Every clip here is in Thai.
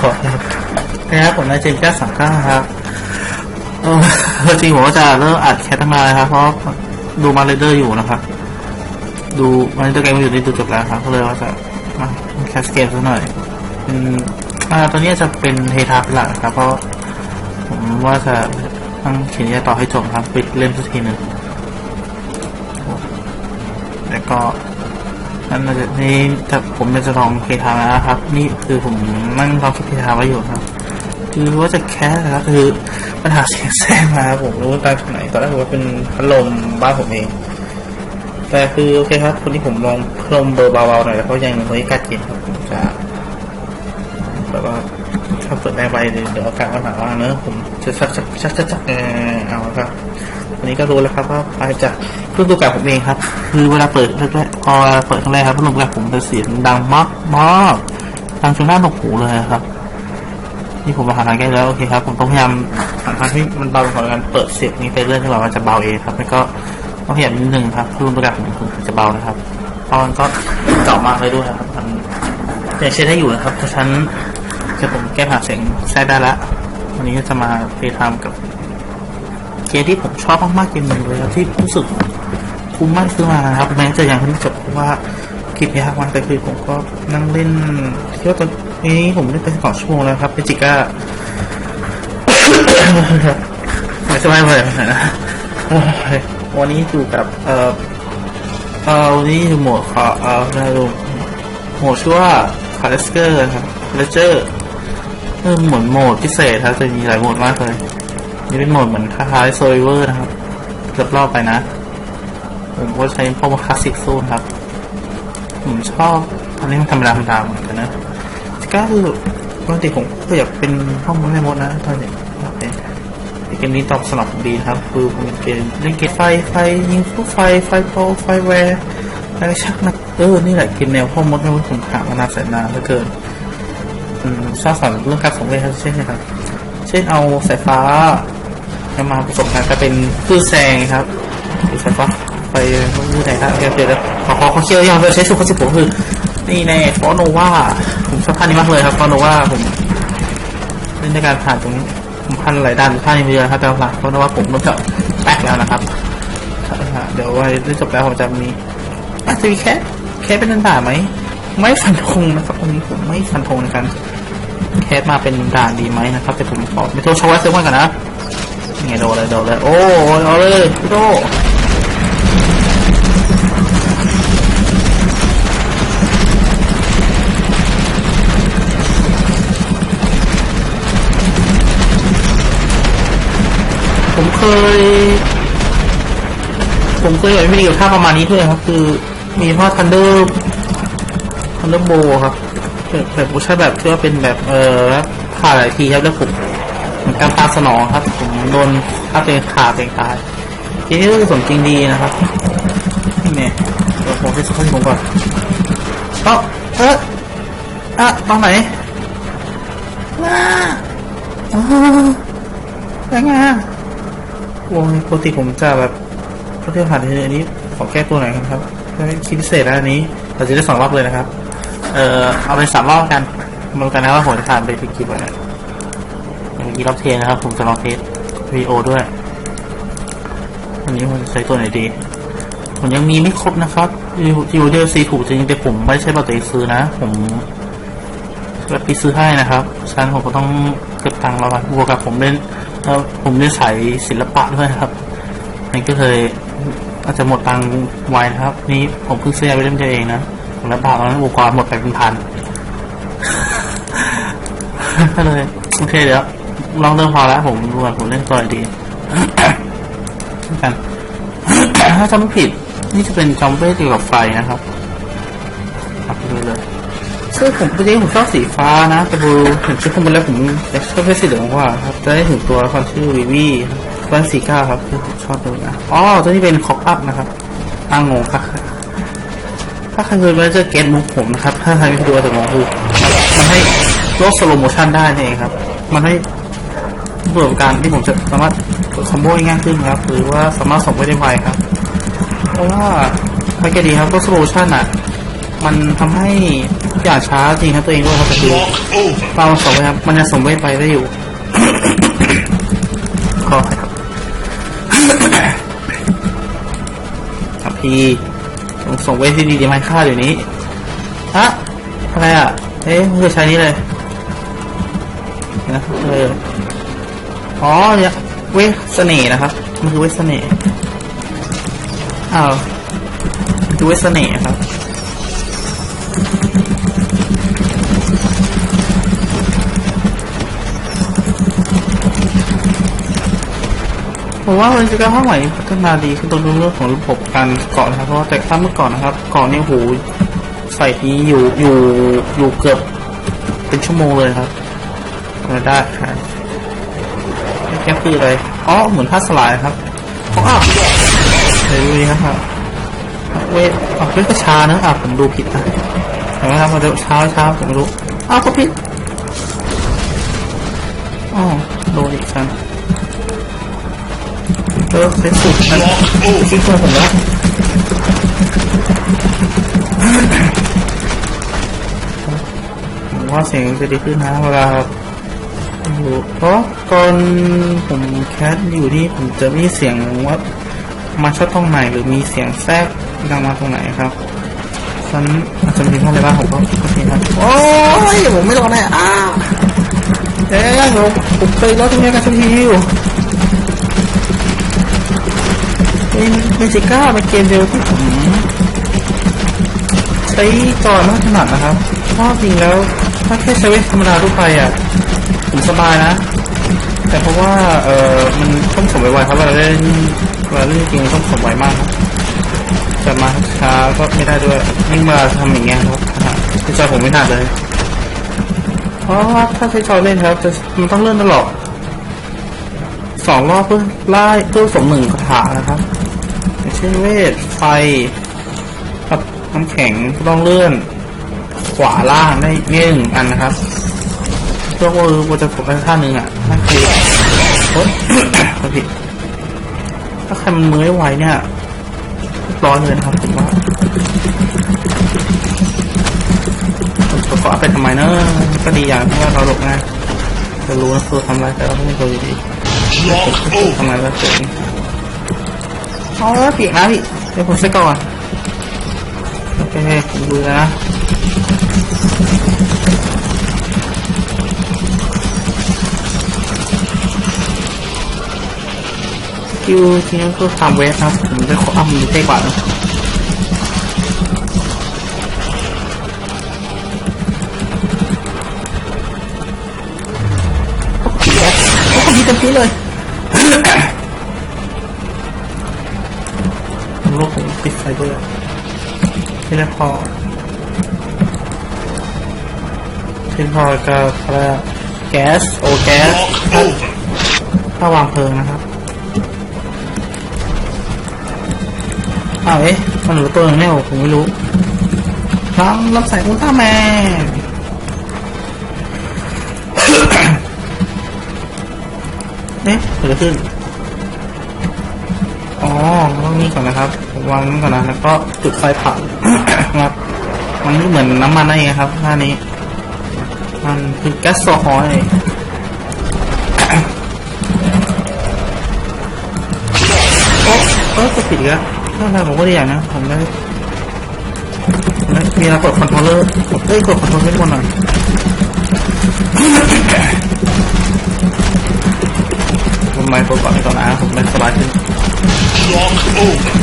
ขอครับนะครับผมนายเจมส์ก้าสามเก้าครับเออจริงผมก็จะเริ่มอัดแคทตั้งนานะครับ เพราะดูมาเรเดอร์อยู่นะครับ ดูมาเรเดอร์เกมอยู่ที่ดูจบแล้วครับ ก็เลยว่าจะมาแคสเกมสักหน่อยอืมอ่าตอนนี้จะเป็นเฮทาเป็นหลักนะครับ เพราะผมว่าจะต้องเขียนยาต่อให้จบครับ ปิดเล่มสักทีหนึ่งแล้วก็ นั่นน่าจะนี่แต่ผมจะลองเคทาแล้วครับ นี่คือผมนั่งลองคิดเคทาไว้อยู่ครับ คือว่าจะแคสนะครับคือปัญหาเสียงแทรกมาครับผมรู้ว่าตอนไหนตอนแรกผมว่าเป็นพัดลมบ้านผมเอง แต่คือโอเคครับคนที่ผมลองพัดลมเบอร์เบาๆหน่อยแล้วเขายังไม่กล้ากินครับผมจะแล้วก็ถ้าเปิดแรงไปเดี๋ยวอากาศก็หนาวเนอะผมจะชักชักชักชักชักเออเอาครับ วันนี้ก็รู้แล้วครับว่าไปจากเครื่องดูดอากาผมเองครับ คือเวลาเปิดแรกๆพอเปิดครั้งแรกครับพัดลมแรกผมจะเสียงดังมากมากดังจนหน้าหนวกหูเลยครับนี่ผมมาหาทางแก้แล้วโอเคครับ ผมต้องพยายามหาทางที่มันเบาลงก่อนการเปิดเสียงนี้ไปเรื่อยๆที่ว่ามันจะเบาเองครับแล้วก็ต้องพยายามนิดนึงครับพัดลมตัวกลางผมถึงจะเบานะครับเพราะมันก็เก่ามากเลยด้วยครับมันยังใช้ได้อยู่นะครับเพราะฉันจะผมแก้ปัญหาเสียงใช้ได้ละวันนี้ก็จะมาไปทำกับ เกมที่ผมชอบมากๆเกมหนึ่งเลยครับที่รู้สึกคุ้มมากซื้อมานะครับ แม้จะยังไม่จบเพราะว่าคลิปยากมากแต่คือผมก็นั่งเล่นคิดว่าตอนนี้ผมเล่นไปสองชั่วโมงแล้วครับเป็นจิก้าไม่สบายเลยนะวันนี้อยู่กับเอ่อเอ่อวันนี้อยู่โหมดขอเอ่ออะไรดูโหมดชื่อว่าคาร์เลสเกอร์ครับเลเจอร์เออเหมือนโหมดพิเศษครับจะมีหลายโหมดมากเลย นี่เป็นโหมดเหมือนคล้ายๆโซลิเวอร์นะครับเกือบรอบไปนะผมก็ใช้พวกคลาสสิกสู้นครับ ผมชอบอันนี้มันธรรมดาธรรมดาเหมือนกันนะก็คือปกติผมก็อยากเป็นห้องมันไม่หมดนะตอนเด็กเป็นแต่เกมนี้ตอบสนองดีครับ คือผมเป็นเกมเล่นเกมไฟไฟยิงพวกไฟไฟโปรไฟแวร์อะไรชักนะเออ นี่แหละเกมแนวห้องมดไม่ว่าผมหามานานแสนนานเหลือเกินอืมชอบสอนเรื่องการส่งเลขครับเช่นไหมครับ เช่นเอาสายฟ้า จะมาผสมกันก็เป็นคลื่นแสงครับสายฟ้าไปที่ไหนครับเดี๋ยวเดี๋ยวขอขอเขาเชื่อยังไปใช้สูตรข้อสิบผมคือนี่แน่ฟอโนวาผมชอบท่านนี้มากเลยครับฟอโนวาผมเล่นในการผ่านตรงนี้ผมพันหลายด้านท่านี้เยอะครับแต่หลักฟอโนวาผมริ่มจะแป๊กแล้วนะครับเดี๋ยวไว้ได้จบแล้วผมจะมีอาจจะมีแค่แค่เป็นด่าไหมไม่ฟันธงนะครับตรงนี้ผมไม่ฟันธงในการแคสมาเป็นด่านดีไหมนะครับ แต่ผมขอไม่โทษชาวเซอร์วันก่อนนะ ไงโดนเลยโดนเลยโอ้ยเอาเลยพี่โตผมเคย ผมเคยเห็นวิดีโอท่าประมาณนี้ด้วยครับ คือมีพ่อทันเดอร์ทันเดอร์โบครับแบบแบบใช่แบบที่ว่าเป็นแบบเออผ่าหลายทีครับแล้วผมการตามสนองครับผม โดนถ้าเป็นขาเป็นตายทีนี้ก็คือสมจริงดีนะครับนี่เนี่ยเดี๋ยวผมไปสักทีผมก่อนเอ้าเอออะตรงไหนว้าอ๋อยังไงวงปกติผมจะแบบเขาเที่ยวผ่านทีอันนี้ขอแก้ตัวหน่อยครับได้คิดพิเศษแล้วอันนี้เราจะได้สองรอบเลยนะครับ เออเอาไปสามรอบกันมาดูกันนะว่าผมจะผ่านไปกี่วันนะเมื่อกี้รอบเทนะครับ ผมจะลองเทส วีโอด้วย วันนี้ผมจะใช้ตัวไหนดี ผมยังมีไม่ครบนะครับยูเดลซีถูกจริงแต่ผมไม่ใช่บัตรตัวเองซื้อนะ ผมรับปีซื้อให้นะครับฉะนั้นผมก็ต้องเก็บตังค์แล้วบวกกับผมเล่นแล้วผมเล่นสายศิลปะด้วยครับนี่ก็เคยอาจจะหมดตังค์ไวนะครับ นี่ผมเพิ่งซื้อไปเล่นเองนะแล้วบาทตอนนั้นอุปกรณ์หมดไปเป็นพันก็เลยโอเคเดี๋ยว ลองเริ่มพอแล้วผมดูก่อนผมเล่นตัวไหนดีกันถ้าจำไม่ผิด นี่จะเป็นจอมเบ้เกี่ยวกับไฟนะครับเอาไปเลยเลยซึ่งผมจริงผมชอบสีฟ้านะแต่ดูถึงชุดข้างบนแล้วผมแต่ชอบเป็นสีเหลืองกว่าครับจะได้ถึงตัวละครชื่อวีวีวันสีเก้าครับคือผมชอบดูนะอ๋อตัวนี้เป็นคอกอัพนะครับอ้างงครับถ้าใครเคยมาเจอเกตมุกผมนะครับ ถ้าใครไม่ดูแต่มองคือมันให้โลกสโลโมชันได้นี่เองครับ มันให้ เบื่อการที่ผมจะสามารถกดคอมโบได้ง่ายขึ้นครับหรือว่าสามารถส่งไปได้ไวครับ เพราะว่าไม่แค่ดีครับกสโซลโมชันอะ มันทำให้ทุกอย่างช้าจริงครับตัวเองด้วยครับแต่คือ Walk over. เปล่าสมไว้ครับมันจะสมไว้ไปได้อยู่ขออภัยครับครับพี่ส่งส่งไว้ที่ดีดีไหมค่าอยู่นี้อะอะไรอะ เอ๊ะมันคือใช้นี้เลยนะเออ อ๋อเนี่ยเวทเสน่ห์นะครับ มันคือเวทเสน่ห์อ้าวมันคือเวทเสน่ห์ครับผมว่ามันจะกระทั่งใหม่พัฒนาดีขึ้นตรงเรื่องของระบบการเกาะนะครับเพราะว่าแต่ถ้าเมื่อก่อนนะครับเกาะเนี่ยโหใส่ทีอยู่อยู่อยู่เกือบเป็นชั่วโมงเลยครับมาได้ครับ ค่คืออะไรอ๋อเหมือนท่าสลายครับอ๋ออะเดี๋ยวดูดีครับเวทอะเวทก็ช้านะอะผมดูผิดนะเห็นไหมครับมันจะช้าช้าผมไม่รู้อ้าวก็ผิดอ๋อโดนอีกครั้งเออเป็นสุดนะซิกตัวผมแล้วผมว่าเสียงจะดีขึ้นนะเวลา อยู่เพราะตอนผมแคสอยู่นี่ผมจะมีเสียงว่ามาชอบตรงไหนหรือมีเสียงแทรกดังมาตรงไหนครับฉะนั้นอาจจะมีห้องในบ้านผมก็โอเคครับโอ้ยผมไม่รอดแน่อ้าเอ๊ะผมผมเคยรอดตรงนี้กันสักทีอยู่เป็นเมจิก้าเป็นเกมเดียวที่ผมใช้จอยมากถนัดนะครับเพราะจริงแล้วถ้าแค่ใช้เวทธรรมดาทั่วไปอะ ผมสบายนะ แต่เพราะว่า เออมันต้องสมไวๆครับเวลาเล่นเวลาเล่นจริงต้องสมไวมากครับจะมาช้าก็ไม่ได้ด้วยยิ่งเวลาทำอย่างเงี้ยครับใช้จอผมไม่ถนัดเลยเพราะว่าถ้าใช้จอเล่นครับจะมันต้องเลื่อนตลอดสองรอบเพื่อไล่เพื่อสมหนึ่งคาถานะครับอย่างเช่นเวทไฟครับน้ำแข็งต้องเลื่อน ขวาล่างได้หนึ่งอันนะครับ เพื่อว่าจะผมไปท่าหนึ่งอะนั่นคือโอ๊ยขอผิดถ้าใครมันมือไม่ไวเนี่ยร้อยเลยนะครับผมว่าผมจะขอเอาไปทำไมเนอะก็ดีอย่างที่ว่าเราหลบง่ายจะรู้นะตัวทำอะไรแต่เราไม่เคยดีทำไมเราเจ๋งเอาแล้วเปียกนะพี่เดี๋ยวผมใส่ก่อนโอเคผมดูนะ คิวทีนี้ก็ทำเวฟครับผมจะขออ้ำมีเท่กว่านะโอ้โหโอ้โหดีเต็มที่เลยผมรู้ผมปิดไฟด้วยที่แรกพอที่พอกับอะไรอะแก๊สโอแก๊ส Walk over. ถ้าวางเพลิงนะครับ อ้าวเอ๊ะมันเหลือตัวหนึงแน่ผมไม่รู้น้ำรับใส่อุลตร้าแมนเอ๊ะเกิดอะไรขึ้นอ๋อต้องนี้ก่อนนะครับวางนี้ก่อนนะแล้วก็จุดไฟเผาครับมันก็เหมือนน้ำมันนั่นเองครับหน้านี้ มันคือแก๊สโซฮอล์นั่นเองโอ้เออจะผิดแล้ว ถ้าทางผมก็ดีอย่างนะ ผมได้มได้มีระกดคอนโทรลเลอร์ผมได้กดคอนโทรลเลอร์บนหน่อยผมไม่กดก่อนไปก่อนนะผมได้สบายขึ้น Walk over.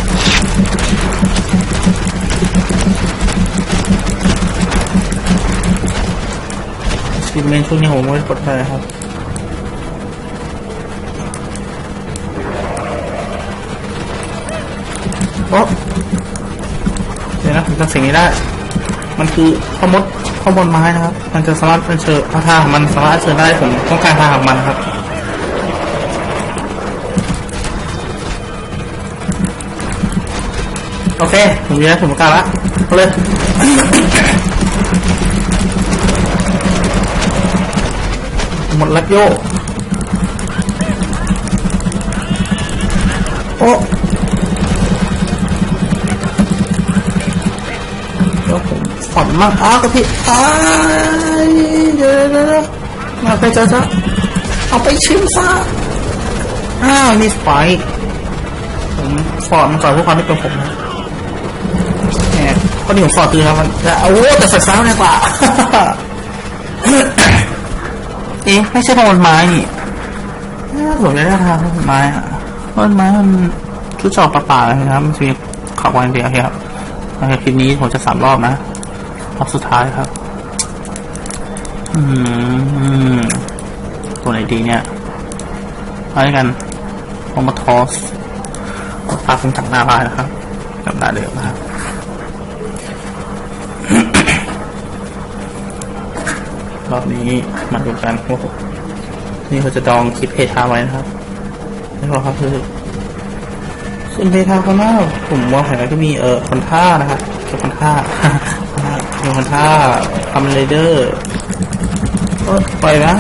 ชิมเมนช่วงนี้ผมไม่ได้กดเลยครับ อ้เดี๋ยวนะผมจำสิ่งนี้ได้ มันคือข้อมดข้อบนไม้นะครับ มันจะสามารถเป็นเชิญพระทาของมันสามารถเชิญได้ผมต้องการทางของมันครับโอเค ผมยืนแล้วผมกล้าละเอาเลยหมดลักโย ผมผ่อนมั่งอ้าวกระพริบอ้ายเดี๋ยวเดี๋ยวเดี๋ยวมาไปจ้าจ้าเอาไปชิมซะอ้าวนี่ไฟผมฟอร์ดมันก่อนเพื่อความที่เป็นผมนะแหมข้อดีของฟอร์ดคือครับมันจะโอ้โหแต่ใส่ซ้ำเลยกว่าเอ๊ะไม่ใช่พมันไม้นี่น่าสนใจได้ทางพมันไม้อะพมันไม้มันชุดจอกปลาๆนะครับมันจะมีขับวันเดียวครับโอเคคลิปนี้ผมจะสามรอบนะ รอบสุดท้ายครับ อืม ตัวไหนดีเนี่ยอาด้วยกันเอามาทอสปลาคงถังหน้าบ้านนะครับกับหน้าเดิมนะครับรอบนี้มาดูกันโอ้นี่เขาจะดองคลิปเพทาไว้นะครับนี่ก็ครับคือส่วนเพทาเขาหน้าผมวางแผนไว้ก็มีเออคอนท่านะครับกับคอนท่าคอน ท่าทำเรเดอร์ก็ไปนะ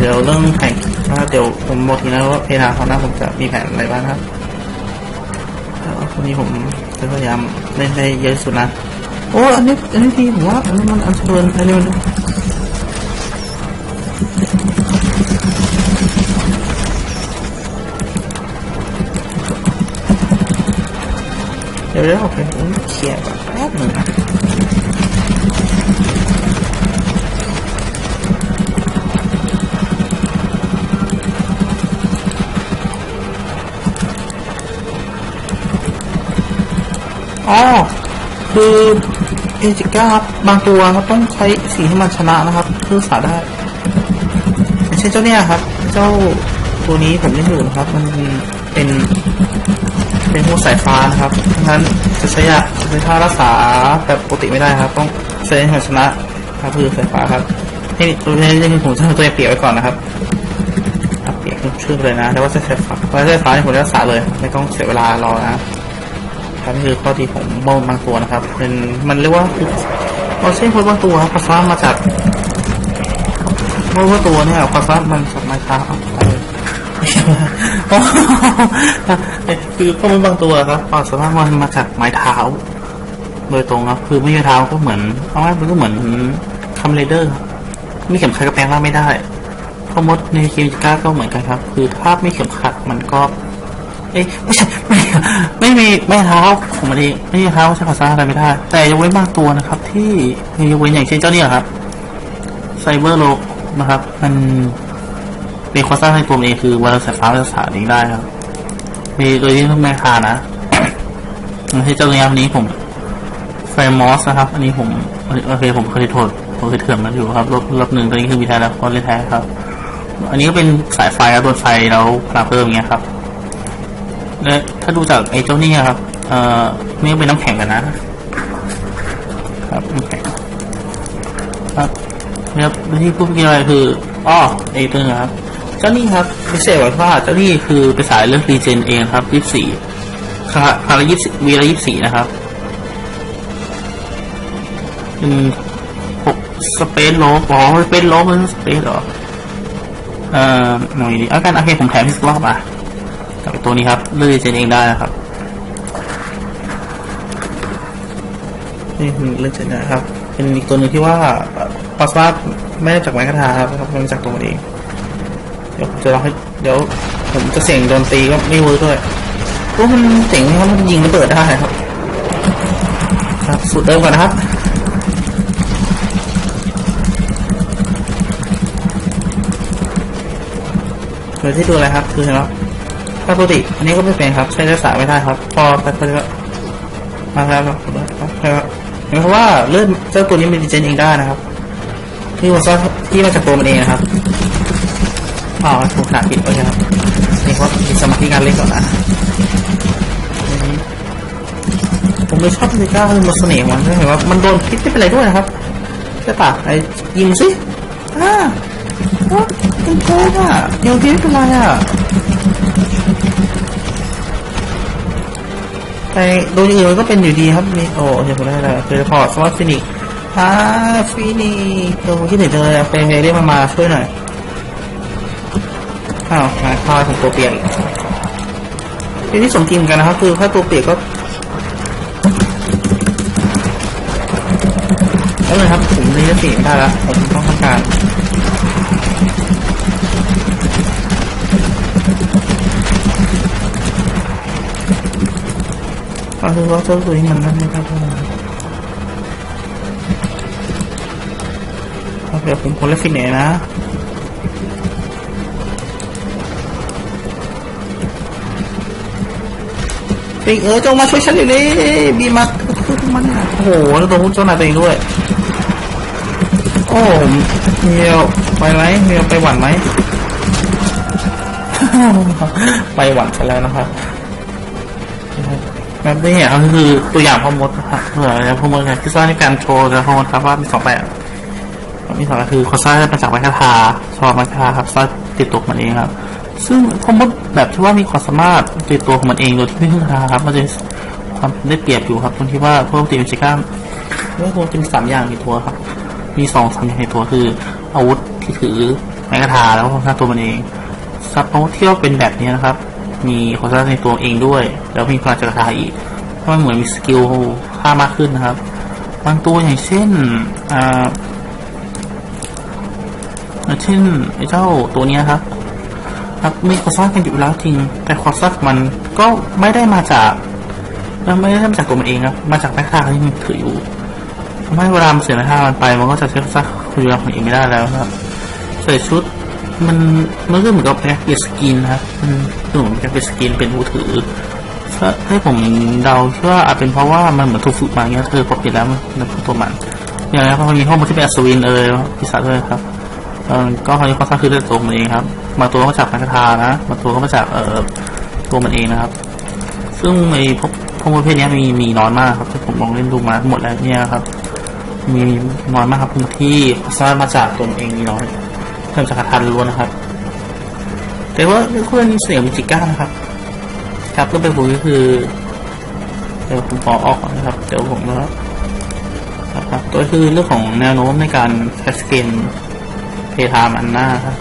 เดี๋ยวเรื่องแผนว่าเดี๋ยวผมบอกทีนะว่าเพทาเขาหน้าผมจะมีแผนอะไรบ้างครับวันนี้ผมจะพยายามเล่นให้เยอะสุดนะ โอ้ อันนี้ อันนี้ดีผมว่าอันนี้มันอันเชิญอันนี้มัน ดี๋ยวเดี๋ยวโอเคผมเคลียร์ก่อนแป๊บหนึ่งนะอ๋อคือเอจิก้าครับบางตัวครับต้องใช้สีที่มันชนะนะครับเพื่อสาได้อย่างเช่นเจ้าเนี่ยครับ เจ้าตัวนี้ผมเล่นอยู่นะครับ มันเป็น เป็นพวกสายฟ้านะครับดังนั้นจะใช้ยาใช้ท่ารักษาแบบปกติไม่ได้ครับ ต้องใช้ให้มันชนะครับคือสายฟ้าครับให้ตัวนี้เล่นผมจะทำตัวเปียกไว้ก่อนนะครับเปียกชื่อเลยนะแล้วว่าใช้สายฟ้าเพราะสายฟ้าผมจะรักษาเลยไม่ต้องเสียเวลารอนะครับนี่คือข้อดีของโมบางตัวนะครับ เป็นมันเรียกว่าคือเราเช่นคนบางตัวครับภาษามาจากโมบางตัวเนี่ยภาษามันจากไม้เท้าช่ว่า คือข้อมูลบางตัวครับภาษามารถมันมาจากไม้เท้า โดยตรงครับคือไม่ใช่เท้าก็เหมือนเอาไว้มันก็เหมือนคัมเรเดอร์ครับไม่เข็มขัดก็แปลงร่างไม่ได้ข้อมดในเกมจิก้าก็เหมือนกันครับ คือถ้าไม่เข็มขัดมันก็ เอ้ยไม่ใช่ไม่ไม่มีไม่เท้าของมันเองไม่มีเท้าใช้ภาษาอะไรไม่ได้ แต่ยกเว้นบางตัวนะครับ ที่มียกเว้นอย่างเช่นเจ้าเนี่ยครับไซเบอร์โลนะครับ มัน เป็นความสร้างในตัวมันเองคือวันสายฟ้าภาษาเองได้ครับ มีโดยที่ไม่คานะไม่เจ้าเนี้ยวันนี้ผมไฟมอสนะครับ อันนี้ผมโอเคผมเคยโทษผมเคยเถื่อนมันอยู่ครับรอบรอบหนึ่งตอนนี้คือมีแท้แล้วก็เล่นแท้ครับ อันนี้ก็เป็นสายไฟครับโดนไฟแล้วพลังเพิ่มอย่างเงี้ยครับและถ้าดูจากไอ้เจ้านี่ครับ เอ่อนี่เป็นน้ำแข็งกันนะ ครับน้ำแข็งครับนะครับที่พูดเมื่อกี้อะไรคืออ้อไอ้ตัวนี้ครับ เจ้านี่ครับพิเศษกว่าว่าเจ้านี่คือไปสายเรื่องรีเจนเองครับยี่สี่คาคาละยี่สิบวีละยี่สี่นะครับเป็นหกสเปซโลบอ๋อสเปซโลบมันสเปซเหรอเอ่อหน่อยดีเอากันโอเคผมแถมอีกรอบอะกับตัวนี้ครับเลือกเจนเองได้นะครับนี่คือเลือกเจนนะครับ เป็นอีกตัวหนึ่งที่ว่าปัสสาวะไม่ได้จากไม้กระทาครับมันจากตัวมันเอง ดี๋ยวจะลองให้เดี๋ยวผมจะเสียงโดนตีก็ไม่เวิร์กด้วยเพราะมันเจ๋งครับมันยิงระเบิดได้ครับ ครับสุดเดิมก่อนนะครับโดยที่ดูอะไรครับ คือเห็นไหมถ้าปกติอันนี้ก็ไม่เป็นครับ ใช้รักษาไม่ได้ครับ พอไปไปก็มาแล้วครับครับหมายความว่าเลือดเจ้าตัวนี้เป็นดิเจนเองได้นะครับที่ว่าที่มาจากตัวมันเองนะครับ อ๋อถูกขาดผิดโอเครับนี่เพราะมีสมาธิการเล่นก่อนนะผมไม่ชอบลิก้าคือมันเสน่ห์มันเห็นว่ามันโดนพิษไม่เป็นไรด้วยนะครับใช่ปะไอ้ยิงสิอ่าว่าเป็นโกงอะเดี๋ยวพี่เป็นไรอะแต่โดยอื่นมันก็เป็นอยู่ดีครับนี่โอ้เห็นผมได้แล้วโดยเฉพาะสมาร์ทฟินิกอ่าฟินิกตัวคิดถึงจังเลยอเป็นไงเรียมันมาช่วยหน่อย อ้าวงานข้าของตัวเปียกอีกเป็นที่สมจริงกันนะครับ คือถ้าตัวเปียกก็แล้วเลยครับผมนี่จะเสียได้แล้วผมต้องทำการก็คือว่าเจ้าตัวนี้มันนั่นไม่ได้เท่าไหร่โอเคผมคนล่นฟิเนนะ ปิงเออจงมาช่วยฉันเดี๋ยวนี้บีมาคือมันอะโอ้โหแล้วตัวหุ้นเจ้านายตัวเองด้วย โอ้เมียวไปไหมเมียวไปหวั่นไหมไปหวั่นไปแล้วนะครับแบบนี้อะก็คือตัวอย่างพ่อมดนะครับเผื่อจะพ่อมดไงที่สร้างในการโชว์นะพ่อมดครับว่ามีสองแบบมีสองแบบคือเขาสร้างมาจากไม้คาทาชอบไม้คาทาครับสร้างติดตัวมันเองครับ ซึ่งพอมดแบบที่ว่ามีความสามารถติดตัวของมันเองโดยที่ไม่พึ่งคาครับมันจะความได้เปรียบอยู่ครับตรงที่ว่าพวกตีมิจิก้าเรื่องพวจะมีสามอย่างในตัวครับ มีสองสามอย่างในตัวคือ อาวุธที่ถือไม้กระทาแล้วก็ความสามารถตัวมันเองซับอาวุธที่ว่าเป็นแบบนี้นะครับ มีความสามารถในตัวเองด้วย แล้วมีพลังจากกระทาอีกมันเหมือนมีสกิลค่ามากขึ้นนะครับบางตัวอย่างเช่นอ่าเช่นไอ้เจ้าตัวเนี้ยครับ รับมีความสามารถกันอยู่แล้วจริง แต่ความสามามันก็ไม่ได้มาจากไม่ได้มาจากตัวมันเองครับ มาจากแม่ค้าที่มันถืออยู่ทำให้เวลามันเสียแม่ค้ามันไป มันก็จะใช้ซักคุยาของเองไม่ได้แล้วครับใส่ชุดมันมันก็เหมือนกับแพ็กเกจสกินนะครับมันคือเหมือนแพ็กเกจสกินเป็นผู้ถือถ้าให้ผมเดาคิดว่าอาจเป็นเพราะว่ามันเหมือนถูกฝึกมาเงี้ยเธอพอเปลี่ยนแล้วมันตัวมันอย่างไรครับมันมีห้องมันที่เป็นอัศวินเอยปีศาจด้วยครับก็คราวนี้ความสร้าคือด้วยตัวมันเองครับ บางตัวก็มาจากนักคานะบางตัวก็มาจากเอ่อตัวมันเองนะครับ ซึ่งในพวกพวกประเภทนี้มีมีน้อยมากครับที่ผมลองเล่นดูมาทั้งหมดแล้วเนี่ยครับ มีน้อยมากครับที่สร้างมาจากตัวเองมีน้อยเริ่มจากคาทานล้วนนะครับ แต่ว่าเรื่องเสียงมิจิก้านะครับ ครับเรื่องไปคุยก็คือเดี๋ยวผมขอออกนะครับ เดี๋ยวผมนะครับครับตัวคือเรื่องของแนวโน้มในการแคสเกมเพทามอันหน้าครับ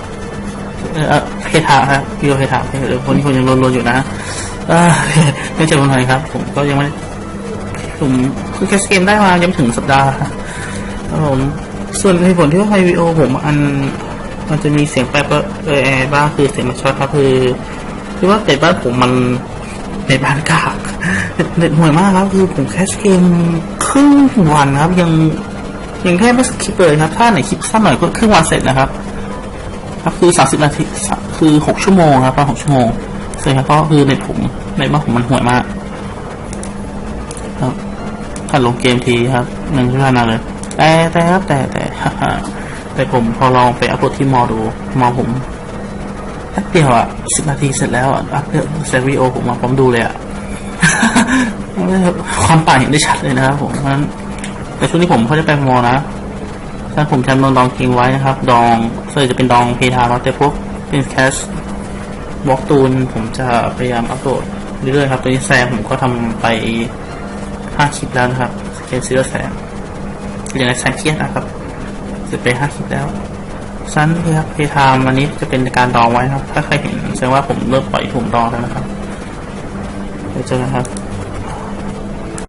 เออเพทาครับพี่โอเพทามเดี๋ยวคนนี้คนยังรวนๆอยู่นะไม่เจอคนไหนครับ ผมก็ยังไม่ผมคือแคสเกมได้มายังถึงสัปดาห์ครับผมส่วนเหตุผลที่ว่าไฮวีโอผมอันมันจะมีเสียงแป๊บเออแอร์บ้างคือเสียงมันช็อตครับคือคือว่าเน็ตบ้านผมมันเน็ตบ้านกากเน็ตเน็ตห่วยมากครับคือผมแคสเกมครึ่งวันครับ ยังยังแค่ไม่คลิปเลยครับ ถ้าไหนคลิปสั้นหน่อยก็ครึ่งวันเสร็จนะครับ ครับคือสามสิบนาทีคือหกชั่วโมงครับประมาณหกชั่วโมงเสร็จครับก็คือเน็ตผมเน็ตบ้านผมมันห่วยมากครับถ้าลงเกมทีครับหนึ่งชั่วโมงนาเลย แต่แต่ครับแต่แต่แต่ผมพอลองไปอัพโหลดที่มอดูมอผมแป๊บเดียวอะสิบนาทีเสร็จแล้วอะอัพเดตเซรีโอผมมาผมดูเลยอะความต่างเห็นได้ชัดเลยนะครับผมเพราะฉะนั้นแต่ช่วงนี้ผมเขาจะไปมอนะ ถ้าผมจำนวนดองกิงไว้นะครับ ดองส่วนจะเป็นดองเพทาเนาะแต่พวกเป็นแคชบล็อกตูนผมจะพยายามอัปโหลดเรื่อยๆครับตัวนี้แซมผมก็ทำไปห้าคลิปแล้วนะครับสเกลซีโร่แซมอย่างไรแซมเครียดนะครับเสร็จไปห้าคลิปแล้วสั้นครับเพทามวันนี้จะเป็นการดองไว้นะครับ ถ้าใครเห็นแสดงว่าผมเริ่มปล่อยถุงดองแล้วนะครับเดี๋ยวเจอกันครับ